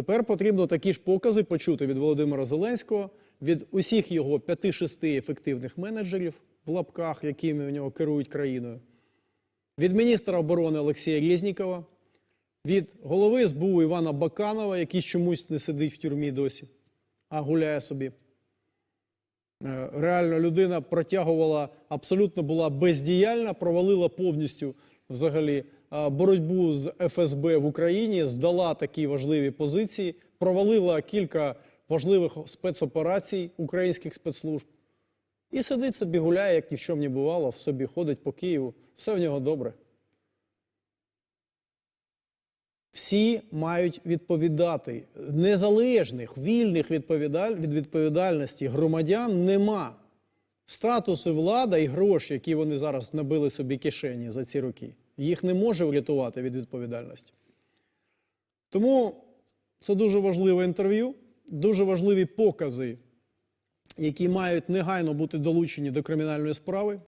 Тепер потрібно такі ж покази почути від Володимира Зеленського, від усіх його 5-6 ефективних менеджерів в лапках, якими у нього керують країною, від міністра оборони Олексія Резнікова, від голови СБУ Івана Баканова, який чомусь не сидить в тюрмі досі, а гуляє собі. Е, Реально людина протягувала, абсолютно була бездіяльна, провалила повністю взагалі боротьбу з ФСБ в Україні, здала такі важливі позиції, провалила кілька важливих спецоперацій українських спецслужб. І сидить собі, гуляє, як ні в чому не бувало, в собі ходить по Києву, все в нього добре. Всі мають відповідати. Незалежних, вільних від відповідальності громадян нема. Статус і влада і гроші, які вони зараз набили собі кишені за ці роки, їх не може врятувати від відповідальності. Тому це дуже важливе інтерв'ю, дуже важливі покази, які мають негайно бути долучені до кримінальної справи.